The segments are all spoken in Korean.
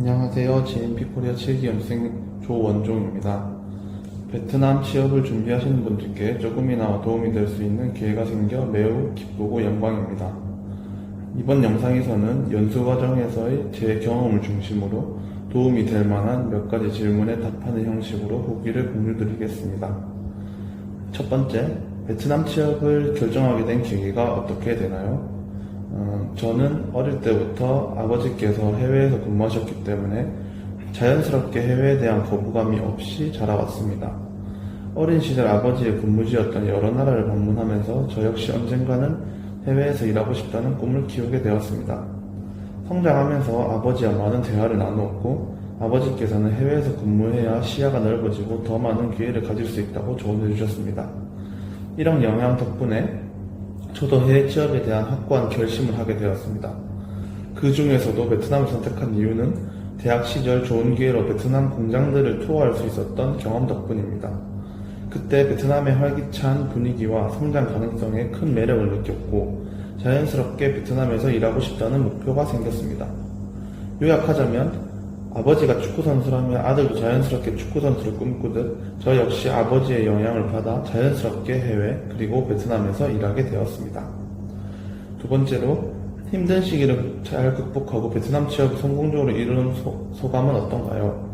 안녕하세요. GMP 코리아 7기 연생 조원종입니다. 베트남 취업을 준비하시는 분들께 조금이나마 도움이 될 수 있는 기회가 생겨 매우 기쁘고 영광입니다. 이번 영상에서는 연수 과정에서의 제 경험을 중심으로 도움이 될 만한 몇 가지 질문에 답하는 형식으로 후기를 공유드리겠습니다. 첫 번째, 베트남 취업을 결정하게 된 계기가 어떻게 되나요? 어, 저는 어릴 때부터 아버지께서 해외에서 근무하셨기 때문에 자연스럽게 해외에 대한 거부감이 없이 자라왔습니다. 어린 시절 아버지의 근무지였던 여러 나라를 방문하면서 저 역시 언젠가는 해외에서 일하고 싶다는 꿈을 키우게 되었습니다. 성장하면서 아버지와 많은 대화를 나누었고 아버지께서는 해외에서 근무해야 시야가 넓어지고 더 많은 기회를 가질 수 있다고 조언해 주셨습니다. 이런 영향 덕분에 저도 해외 취업에 대한 확고한 결심을 하게 되었습니다. 그 중에서도 베트남을 선택한 이유는 대학 시절 좋은 기회로 베트남 공장들을 투어할 수 있었던 경험 덕분입니다. 그때 베트남의 활기찬 분위기와 성장 가능성에 큰 매력을 느꼈고 자연스럽게 베트남에서 일하고 싶다는 목표가 생겼습니다. 요약하자면 아버지가 축구선수라면 아들도 자연스럽게 축구선수를 꿈꾸듯 저 역시 아버지의 영향을 받아 자연스럽게 해외 그리고 베트남에서 일하게 되었습니다. 두 번째로 힘든 시기를 잘 극복하고 베트남 취업을 성공적으로 이루는 소, 감은 어떤가요?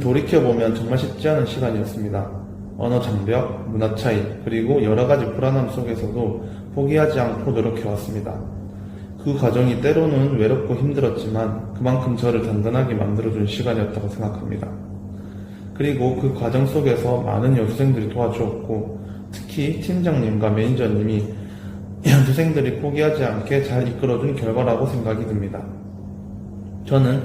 돌이켜보면 정말 쉽지 않은 시간이었습니다. 언어 장벽, 문화 차이, 그리고 여러 가지 불안함 속에서도 포기하지 않고 노력해왔습니다. 그 과정이 때로는 외롭고 힘들었지만 그만큼 저를 단단하게 만들어준 시간이었다고 생각합니다. 그리고 그 과정 속에서 많은 여수생들이 도와주었고 특히 팀장님과 매니저님이 연수생들이 포기하지 않게 잘 이끌어준 결과라고 생각이 듭니다. 저는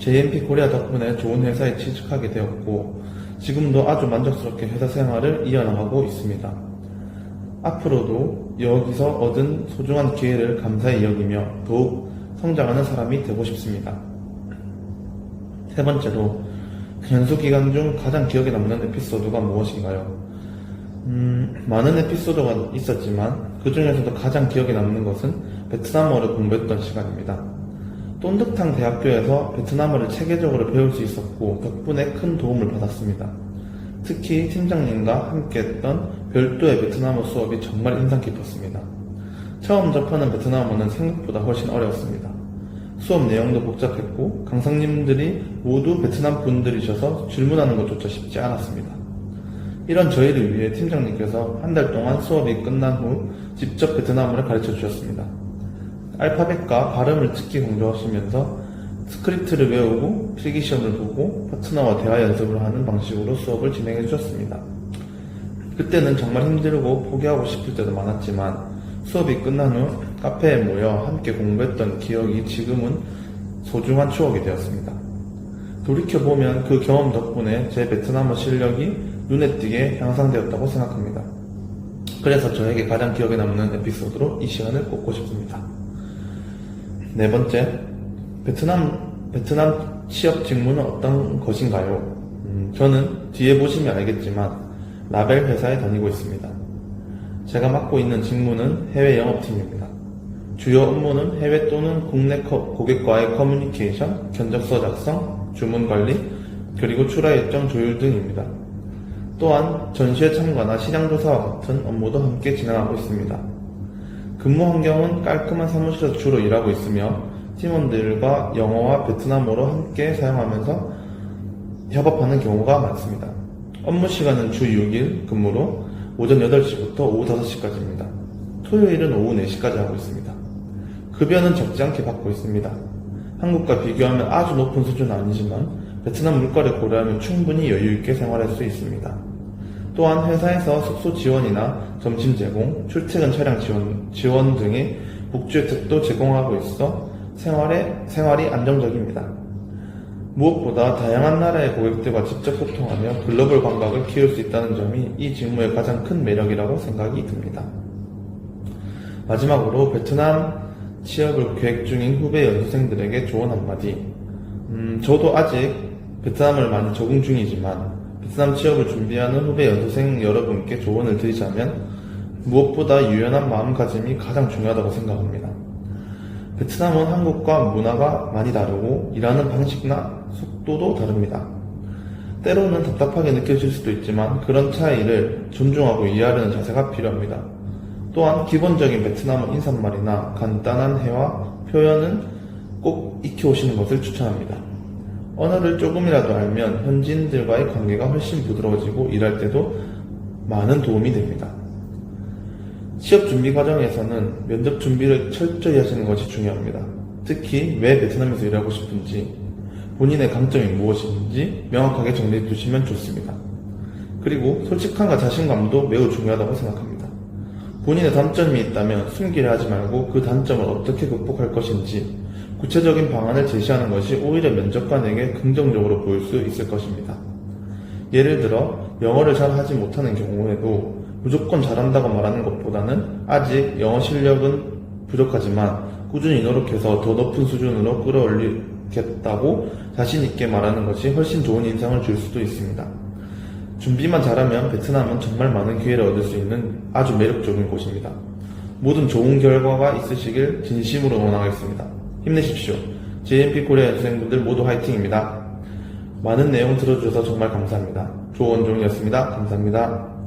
JMP 코리아 덕분에 좋은 회사에 취직하게 되었고 지금도 아주 만족스럽게 회사 생활을 이어나가고 있습니다. 앞으로도 여기서 얻은 소중한 기회를 감사히 여기며 더욱 성장하는 사람이 되고 싶습니다. 세 번째로 연수 기간 중 가장 기억에 남는 에피소드가 무엇인가요? 음, 많은 에피소드가 있었지만 그 중에서도 가장 기억에 남는 것은 베트남어를 공부했던 시간입니다. 똠득탕 대학교에서 베트남어를 체계적으로 배울 수 있었고 덕분에 큰 도움을 받았습니다. 특히 팀장님과 함께 했던 별도의 베트남어 수업이 정말 인상 깊었습니다. 처음 접하는 베트남어는 생각보다 훨씬 어려웠습니다. 수업 내용도 복잡했고 강사님들이 모두 베트남 분들이셔서 질문하는 것조차 쉽지 않았습니다. 이런 저희를 위해 팀장님께서 한 달 동안 수업이 끝난 후 직접 베트남어를 가르쳐 주셨습니다. 알파벳과 발음을 특히 강조하시면서 스크립트를 외우고 필기 시험을 보고 파트너와 대화 연습을 하는 방식으로 수업을 진행해 주셨습니다. 그때는 정말 힘들고 포기하고 싶을 때도 많았지만 수업이 끝난 후 카페에 모여 함께 공부했던 기억이 지금은 소중한 추억이 되었습니다. 돌이켜보면 그 경험 덕분에 제 베트남어 실력이 눈에 띄게 향상되었다고 생각합니다. 그래서 저에게 가장 기억에 남는 에피소드로 이 시간을 꼽고 싶습니다. 네 번째, 베트남, 베트남 취업 직무는 어떤 것인가요? 음, 저는 뒤에 보시면 알겠지만 라벨 회사에 다니고 있습니다. 제가 맡고 있는 직무는 해외 영업팀입니다. 주요 업무는 해외 또는 국내 커- 고객과의 커뮤니케이션, 견적서 작성, 주문 관리, 그리고 출하 일정 조율 등입니다. 또한 전시회 참가나 시장 조사와 같은 업무도 함께 진행하고 있습니다. 근무 환경은 깔끔한 사무실에서 주로 일하고 있으며 팀원들과 영어와 베트남어로 함께 사용하면서 협업하는 경우가 많습니다. 업무 시간은 주 6일 근무로 오전 8시부터 오후 5시까지입니다. 토요일은 오후 4시까지 하고 있습니다. 급여는 적지 않게 받고 있습니다. 한국과 비교하면 아주 높은 수준은 아니지만 베트남 물가를 고려하면 충분히 여유 있게 생활할 수 있습니다. 또한 회사에서 숙소 지원이나 점심 제공, 출퇴근 차량 지원, 지원 등의 복지 혜택도 제공하고 있어 생활에, 생활이 안정적입니다. 무엇보다 다양한 나라의 고객들과 직접 소통하며 글로벌 감각을 키울 수 있다는 점이 이 직무의 가장 큰 매력이라고 생각이 듭니다. 마지막으로 베트남 취업을 계획 중인 후배 연수생들에게 조언 한마디. 음, 저도 아직 베트남을 많이 적응 중이지만 베트남 취업을 준비하는 후배 연수생 여러분께 조언을 드리자면 무엇보다 유연한 마음가짐이 가장 중요하다고 생각합니다. 베트남은 한국과 문화가 많이 다르고 일하는 방식이나 속도도 다릅니다. 때로는 답답하게 느껴질 수도 있지만 그런 차이를 존중하고 이해하려는 자세가 필요합니다. 또한 기본적인 베트남 인사말이나 간단한 해와 표현은 꼭 익혀오시는 것을 추천합니다. 언어를 조금이라도 알면 현지인들과의 관계가 훨씬 부드러워지고 일할 때도 많은 도움이 됩니다. 취업 준비 과정에서는 면접 준비를 철저히 하시는 것이 중요합니다. 특히 왜 베트남에서 일하고 싶은지, 본인의 강점이 무엇인지 명확하게 정리해 두시면 좋습니다. 그리고 솔직함과 자신감도 매우 중요하다고 생각합니다. 본인의 단점이 있다면 숨기려 하지 말고 그 단점을 어떻게 극복할 것인지 구체적인 방안을 제시하는 것이 오히려 면접관에게 긍정적으로 보일 수 있을 것입니다. 예를 들어 영어를 잘 하지 못하는 경우에도 무조건 잘한다고 말하는 것보다는 아직 영어 실력은 부족하지만 꾸준히 노력해서 더 높은 수준으로 끌어올리겠다고 자신있게 말하는 것이 훨씬 좋은 인상을 줄 수도 있습니다. 준비만 잘하면 베트남은 정말 많은 기회를 얻을 수 있는 아주 매력적인 곳입니다. 모든 좋은 결과가 있으시길 진심으로 원하겠습니다. 힘내십시오. JMP 코리아 연수생분들 모두 화이팅입니다. 많은 내용 들어주셔서 정말 감사합니다. 조원종이었습니다. 감사합니다.